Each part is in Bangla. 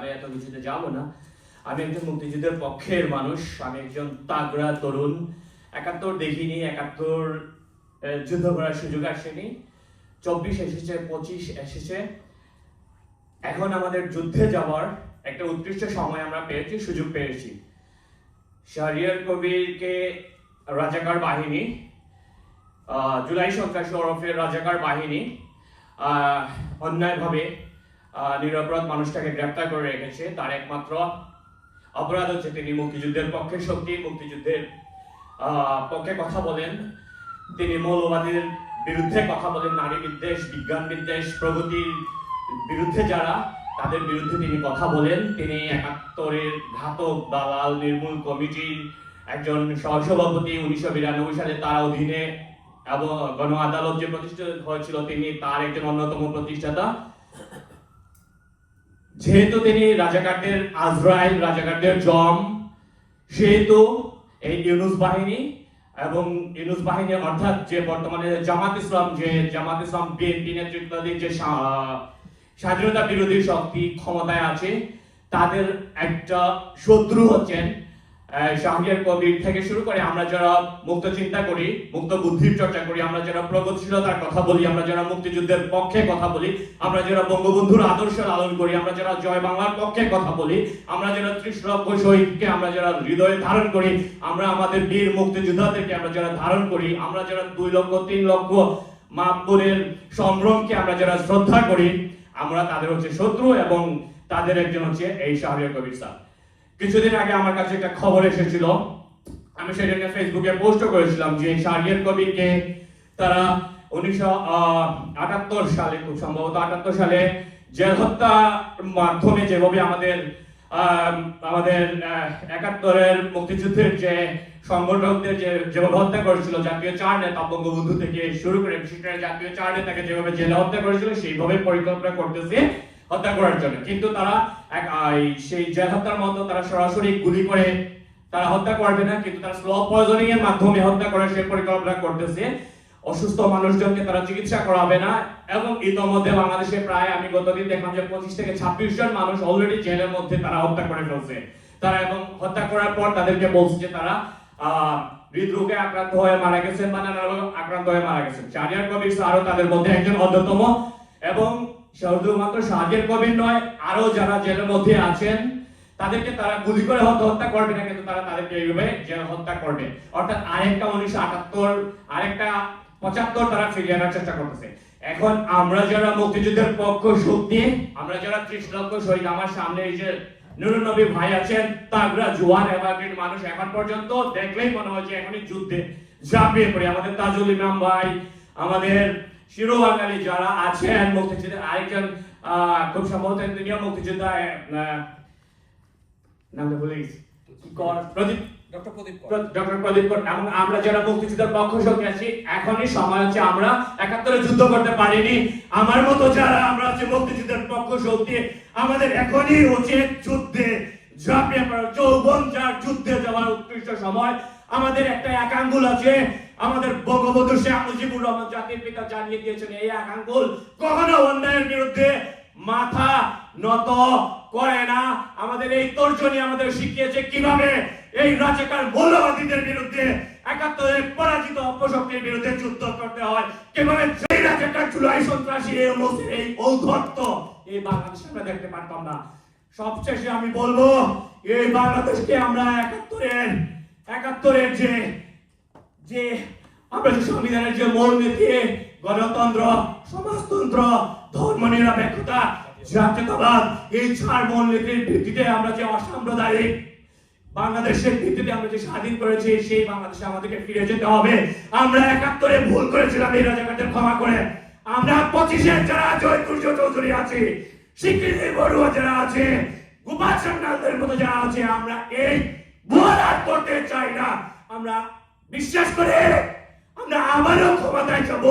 আমি এত কিছুতে যাব না। আমি একজন মুক্তিযুদ্ধের পক্ষের মানুষ, আমি একজন তাগড়া তরুণ, একাত্তর দেখিনি, একাত্তর যুদ্ধ করার সুযোগ আসেনি। চব্বিশ এসেছে, পঁচিশ এসেছে। এখন আমাদের যুদ্ধে যাওয়ার একটা উৎকৃষ্ট সময় আমরা পেয়েছি, সুযোগ পেয়েছি। শাহরিয়ার কবিরকে রাজাকার বাহিনী জুলাই সন্ত্রাসী ওরফের রাজাকার বাহিনী অন্যায়ভাবে নিরপরাধ মানুষটাকে গ্রেপ্তার করে রেখেছে। তার একমাত্র অপরাধ হচ্ছে তিনি মুক্তিযুদ্ধের পক্ষে শক্তি, মুক্তিযুদ্ধের পক্ষে কথা বলেন। তিনি মৌলবাদীর বিরুদ্ধে কথা বলেন, নারী বিদ্বেষ, বিজ্ঞান বিদ্বেষ, প্রগতির বিরুদ্ধে যারা, তাদের বিরুদ্ধে তিনি কথা বলেন। তিনি একাত্তরের ঘাতক দালাল নির্মূল কমিটির একজন সহসভাপতি উনিশশো বিরানব্বই সালে তার অধীনে এবং গণ আদালত যে প্রতিষ্ঠিত হয়েছিল, তিনি তার একজন অন্যতম প্রতিষ্ঠাতা। যেহেতু তিনি রাজাকারদের আজরাইল, রাজাকারদের জম, সেহেতু এই ইউনুস বাহিনী এবং ইউনুস বাহিনী অর্থাৎ যে বর্তমানে জামাত ইসলাম, যে জামাত ইসলাম বিএনপি নেতৃত্বাধীন যে স্বাধীনতা বিরোধী শক্তি ক্ষমতায় আছে, তাদের একটা শত্রু হচ্ছেন শাহরিয়ার কবির থেকে শুরু করে আমরা যারা মুক্ত চিন্তা করি মুক্ত বুদ্ধির চর্চা করি আমরা যারা প্রগতিশীলতার কথা বলি আমরা যারা মুক্তিযুদ্ধের পক্ষে কথা বলি আমরা যারা বঙ্গবন্ধুর আদর্শ লালন করি আমরা যারা জয় বাংলার পক্ষে কথা বলি আমরা যারা শহীদকে আমরা যারা হৃদয়ে ধারণ করি আমরা আমাদের বীর মুক্তিযোদ্ধাদেরকে আমরা যারা ধারণ করি আমরা যারা দুই লক্ষ তিন লক্ষ মাহবুরের সম্ভ্রমকে আমরা যারা শ্রদ্ধা করি আমরা তাদের হচ্ছে শত্রু এবং তাদের একজন হচ্ছে এই শাহরিয়ার কবির স্যার কিছুদিন আগে আমার কাছে একটা খবর এসেছিল। আমি সেটা নিয়ে ফেসবুকে পোস্ট করেছিলাম যে শাহরিয়ার কবিরকে তারা উনিশশো আটাত্তর সালে খুব সম্ভবত আটাত্তর সালে জেল হত্যার মাধ্যমে যেভাবে আমাদের আমাদের একাত্তরের মুক্তিযুদ্ধের যে সংগঠকদের যে, যেভাবে হত্যা করেছিল, জাতীয় চার নেতা বঙ্গবন্ধু থেকে শুরু করে বিশেষ করে জাতীয় চার নেতাকে যেভাবে জেলে হত্যা করেছিল, সেইভাবে পরিকল্পনা করতেছে হত্যা করার জন্য। কিন্তু তারা এক সেই জেল হত্যার মতো তারা সরাসরি গুলি করে তারা হত্যা করবে না, কিন্তু তারা স্লো পয়জনিং এর মাধ্যমে হত্যা করার সেই পরিকল্পনা করতেছে। অসুস্থ মানুষজনকে তারা চিকিৎসা করাবে না এবং ইতোমধ্যে বাংলাদেশে প্রায় আমি গতদিন দেখলাম যে পঁচিশ থেকে ছাব্বিশ জন মানুষ অলরেডি জেলের মধ্যে তারা হত্যা করে ফেলছে। তারা এবং হত্যা করার পর তাদেরকে বলছে যে তারা হৃদরোগে আক্রান্ত হয়ে মারা গেছেন বা নানা আক্রান্ত হয়ে মারা গেছেন। শাহরিয়ার কবির আরও তাদের মধ্যে একজন অন্যতম এবং শুধুমাত্র শাহরিয়ার কবির নয় আরও যারা জেলের মধ্যে আছেন, তাদেরকে তারা গুলি করে হত্যা করবে না, কিন্তু তারা তাদেরকে এইভাবে জেল হত্যা করবে। অর্থাৎ আরেকটা উনিশশো আটাত্তর, আরেকটা পঁচাত্তর তারা ফিরিয়ে আনার চেষ্টা করতেছে। এখন আমরা যারা মুক্তিযুদ্ধের পক্ষ শক্তি, আমরা যারা ত্রিশ লক্ষ শহীদ, আমার সামনে এই যে ভাই আছেন তাগরা জোয়ান এভারগ্রিন মানুষ এখন পর্যন্ত দেখলেই মনে হয় যে এখনই যুদ্ধে ঝাঁপিয়ে পড়ে। আমাদের তাজুল ইমাম ভাই, আমাদের শিরো বাঙালি যারা আছেন মুক্তিযুদ্ধের আরেকজন খুব সম্ভবত তিনিও মুক্তিযোদ্ধা নামটা ভুলে গেছি। প্রদীপ। ডক্টর প্রদীপ ডক্টর প্রদীপ এবং আমরা যারা মুক্তিযুদ্ধের পক্ষ শক্তি আছি এখনই সময় হচ্ছে আমরা একাত্তরে যুদ্ধ করতে পারিনি। আমার মতো যারা আমরা হচ্ছে মুক্তিযুদ্ধের পক্ষ শক্তি আমাদের এখনই উচিত যুদ্ধে ঝাঁপিয়ে পড়ার যৌবন যার যুদ্ধে যাওয়ার উৎকৃষ্ট সময়। আমাদের একটা একাঙ্গুল আছে আমাদের বঙ্গবন্ধু শেখ মুজিবুর রহমান জাতির পিতা জানিয়ে দিয়েছেন এই একাঙ্গুল কখনো অন্যায়ের বিরুদ্ধে মাথা নত করে না। আমাদের এই তর্জনী আমাদের শিখিয়েছে কীভাবে এই রাজাকার মৌলবাদীদের বিরুদ্ধে একাত্তরের পরাজিত অপশক্তির বিরুদ্ধে যুদ্ধ করতে হয়। কীভাবে সেই রাজাকার জুলাই সন্ত্রাসী এই অবস্থা, এই ঔদ্ধত্য এই বাংলাদেশে আমরা দেখতে পারতাম না। সবশেষে আমি বলব এই বাংলাদেশকে আমরা একাত্তরের একাত্তরের যে যে আমরা যে সংবিধানের যে মূল নীতি গণতন্ত্র, সমাজতন্ত্র ধর্ম নিরপেক্ষতা জাতীয়তাবাদ, এই চার মূল নীতির ভিত্তিতে আমরা যে অসাম্প্রদায়িক বাংলাদেশের ভিত্তিতে আমরা যে স্বাধীন করেছি, সেই বাংলাদেশে আমাদেরকে ফিরে যেতে হবে। আমরা একাত্তরে ভুল করেছিলাম এই রাজাকারদের ক্ষমা করে। আমরা পঁচিশে যারা জয়কুর্য চৌধুরী আছে, স্বীকৃতি বড়ুয়া যারা আছে, গোপাল সান্যালদের মতো যারা আছে, আমরা এই ভুল করতে চাই না। আমরা বিশ্বাস করে, আমরা আবারও ক্ষমতায় যাব।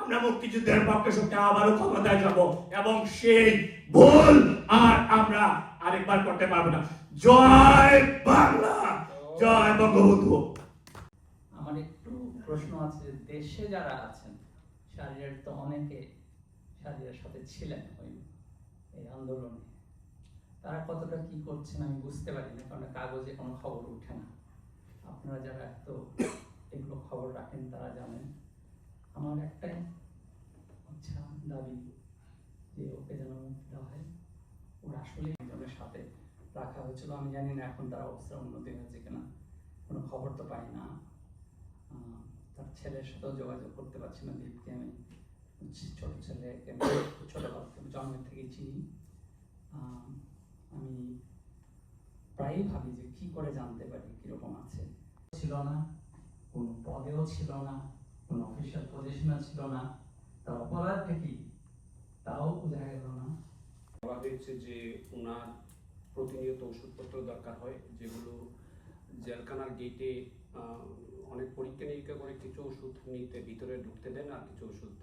আমরা মুক্তিযুদ্ধের পক্ষে সত্যি আবারও ক্ষমতায় যাব। এবং সেই ভুল আর আমরা আরেকবার করতে পারব না। জয় বাংলা, জয় বঙ্গবন্ধু। আমার একটু প্রশ্ন আছে, দেশে যারা আছেন শারীরের তো অনেকে শারীরের সাথে ছিলেন ওই এই আন্দোলনে। তারা কতটা কি করছেন আমি বুঝতে পারি না, কারণ কাগজে কোনো খবর উঠে না। আপনারা যারা এত এগুলো খবর রাখেন, তারা জানেন। আমার একটাই ইচ্ছা দাবি যে ওকে যেন মুক্তি দেওয়া হয়। ওর আসলে একজনের সাথে রাখা হয়েছিল। আমি জানি না এখন তার অবস্থা উন্নতি হয়েছে কিনা। কোনো খবর তো পাই না। তার ছেলের সাথেও যোগাযোগ করতে পারছি না দীপকে আমি। ছোট আমি ছোটবেলা থেকে জন্মের থেকেই চিনি। আমি প্রায়ই ভাবি যে কি করে জানতে পারি কীরকম আছে। ছিল না কোনো পদেও ছিল না কোনো অফিসিয়াল পজিশনও ছিল না। তার অপরাধটা কি? তাও বোঝা গেল না। বলা হয়েছে যে ওনার প্রতিনিয়ত ওষুধপত্র দরকার হয় যেগুলো জেলখানার গেটে অনেক পরীক্ষা নিরীক্ষা করে কিছু ওষুধ নিতে ভিতরে ঢুকতে দেন আর কিছু ওষুধ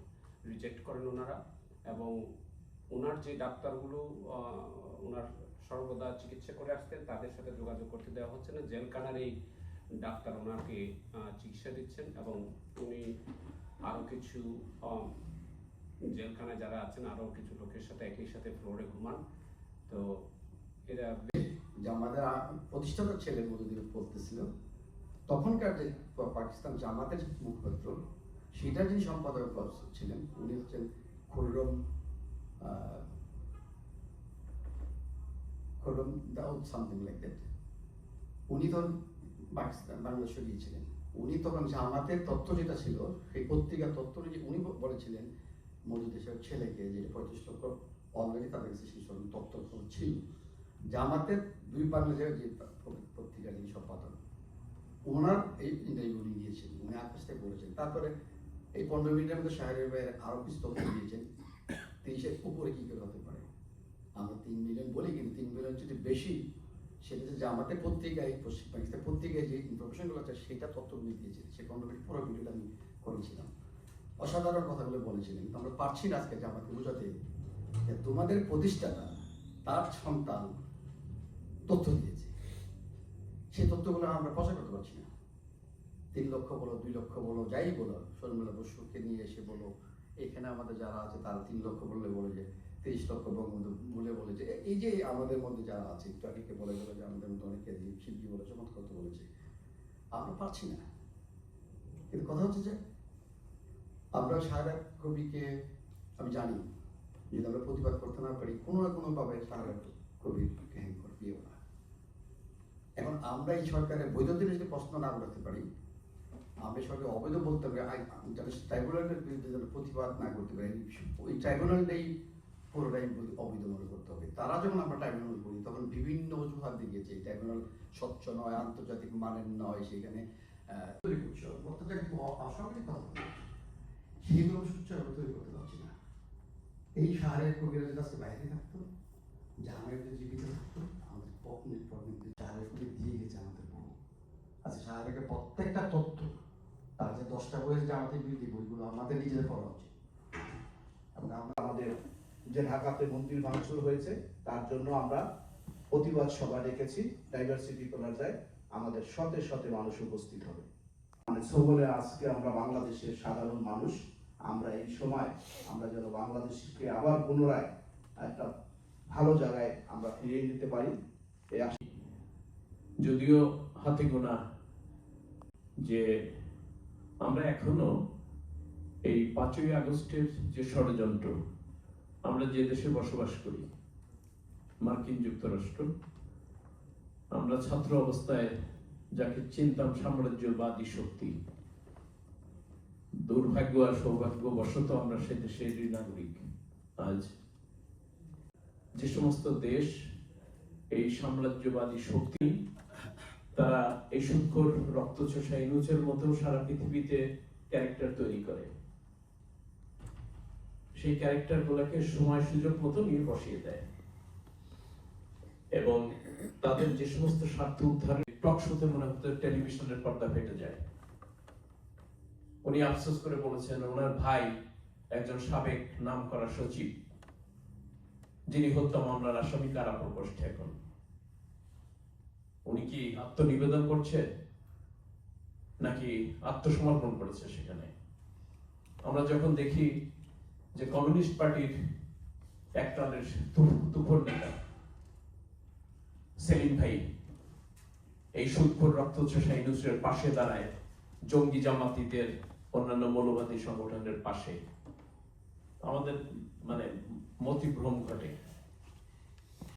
রিজেক্ট করেন ওনারা এবং ওনার যে ডাক্তারগুলো ওনার সর্বদা চিকিৎসা করে আসতেন, তাদের সাথে যোগাযোগ করতে দেওয়া হচ্ছে না। জেলখানার এই ডাক্তার ওনাকে চিকিৎসা দিচ্ছেন এবং উনি আরও কিছু জেলখানায় যারা আছেন আরও কিছু লোকের সাথে একই সাথে ফ্লোরে ঘুমান। তো এরা যে আমাদের প্রতিষ্ঠাতা ছেলের মধ্যে দিয়ে বলতেছিল, তখনকার যে পাকিস্তান জামাতের মুখপাত্র, সেটার যিনি সম্পাদক ছিলেন, উনি হচ্ছেন Khurram Khurram Daud something like that উনি তখন পাকিস্তান, বাংলাদেশে গিয়েছিলেন। উনি তখন জামাতের তথ্য যেটা ছিল, সেই পত্রিকার তথ্য অনুযায়ী উনি বলেছিলেন, মজুদ দেশের ছেলেকে যে পঁয়ত্রিশ লক্ষ অলরেডি তাদের কাছে সেই সব তথ্য ছিল। জামাতের দুই বাংলাদেশের যে পত্রিকার যিনি সম্পাদক, ওনার এই ইন্টারভিউ উনি দিয়েছেন উনি আকাশ থেকে বলেছেন। তারপরে এই পনেরো মিনিটের মধ্যে শাহরের ভাইয়ের আরও কিছু তথ্য দিয়েছেন। তেইশের উপরে কী করে হতে পারে? আমরা তিন মিলিয়ন বলি, কিন্তু তিন মিলিয়ন যদি বেশি, সেটা যে জামাতের পত্রিকায়, পশ্চিম পাকিস্তান পত্রিকায় যে ইনফরমেশনগুলো আছে, সেটা তথ্যগুলি দিয়েছেন সে মিনিট পুরো ভিডিওটা আমি করেছিলাম। অসাধারণ কথাগুলো বলেছিলেন। কিন্তু আমরা পারছি না আজকে জামাতকে বোঝাতে যে তোমাদের প্রতিষ্ঠাতা, তার সন্তান তথ্য দিয়েছে। সেই তথ্যগুলো আমরা প্রচার করতে পারছি না। তিন লক্ষ বলো, দুই লক্ষ বলো, যাই বলো, শর্মিলা বসুকে নিয়ে এসে বলো, এখানে আমাদের যারা আছে, তারা তিন লক্ষ বললে বলে যে তেইশ লক্ষ বঙ্গবন্ধু বলে বলেছে এই যে আমাদের মধ্যে যারা আছে, একটু আগে বলে গেলো যে আমাদের মধ্যে অনেকে শিল্পী বলে, চমৎকার কথা বলেছে। আমরা পারছি না। কিন্তু কথা হচ্ছে যে, আমরা সারা কবিকে, আমি জানি, যদি আমরা প্রতিবাদ করতে না পারি, কোনো না কোনোভাবে সারা কবির হ্যাং করবিও না। এখন আমরা এই সরকারের বৈধতা যদি প্রশ্ন না করতে পারি, আমরা সরকার অবৈধ বলতে পারি যারা ট্রাইব্যুনালের বিরুদ্ধে যেন প্রতিবাদ না করতে পারি, ওই ট্রাইব্যুনালটাই পুরোটাই অবৈধ মনে করতে হবে। তারা যখন আমরা ট্রাইব্যুনাল করি, তখন বিভিন্ন অজুহাত দেখিয়েছে। এই ট্রাইব্যুনাল স্বচ্ছ নয়, আন্তর্জাতিক মানের নয় সেখানে। সেগুলো সুচারু তৈরি করতে পারছি না। এই শহরের কবিরা যদি বাইরে থাকতো, জাহাঙ্গীর যদি জীবিত থাকতো, আমাদের পত্নীর পর কিন্তু কবি দিয়ে গেছে আমাদের বউ আচ্ছা শহরের প্রত্যেকটা তথ্য, তার যে দশটা বইয়ের জামাতের বিরোধী বইগুলো, আমাদের নিজেদের পড়া উচিত। আমরা আমাদের যে ঢাকাতে মন্দির ভাঙচুর হয়েছে, তার জন্য আমরা প্রতিবাদ সভা ডেকেছি। ডাইভার্সিটি প্লাজায় আমাদের শতে শতে মানুষ উপস্থিত হবে। মানে সকলে আজকে আমরা বাংলাদেশের সাধারণ মানুষ। আমরা এই সময় আমরা যেন বাংলাদেশকে আবার পুনরায় একটা ভালো জায়গায় আমরা ফিরিয়ে নিতে পারি, এই আশা। যদিও হাতে গোনা যে আমরা এখনও এই পাঁচই আগস্টের যে ষড়যন্ত্র আমরা যে দেশে বসবাস করি, মার্কিন যুক্তরাষ্ট্র, আমরা ছাত্র অবস্থায় যাকে চিনতাম সাম্রাজ্যবাদী শক্তি, দুর্ভাগ্য আর সৌভাগ্য সৌভাগ্যবশত আমরা সে দেশেরই নাগরিক। আজ যে সমস্ত দেশ এই সাম্রাজ্যবাদী শক্তি, তারা এই সূক্ষ্ম রক্তচোষা ইনুচের মতো সারা পৃথিবীতে ক্যারেক্টার তৈরি করে। সেই ক্যারেক্টার গুলাকে সময় সুযোগ মতো নিয়ে বসিয়ে দেয়। এবং তাদের যে সমস্ত স্বার্থ উদ্ধারে টক শোতে মনে হতো টেলিভিশনের পর্দা ফেটে যায়। উনি আফসোস করে বলেছেন, ওনার ভাই একজন সাবেক নাম করা সচিব, যিনি হত্যা মামলার আসামি কারা প্রকোষ্ঠে এখন। উনি কি আত্মনিবেদন করছে, নাকি আত্মসমর্পণ করেছে সেখানে? আমরা যখন দেখি যে কমিউনিস্ট পার্টির একটানের তুফর নেতা, সেলিম ভাই, এই সুদখোর রক্তচোষা ইন্ডাস্ট্রির পাশে দাঁড়ায় জঙ্গি জামাতিদের, অন্যান্য মৌলবাদী সংগঠনের পাশে। আমাদের মানে মতিভ্রম ঘটে।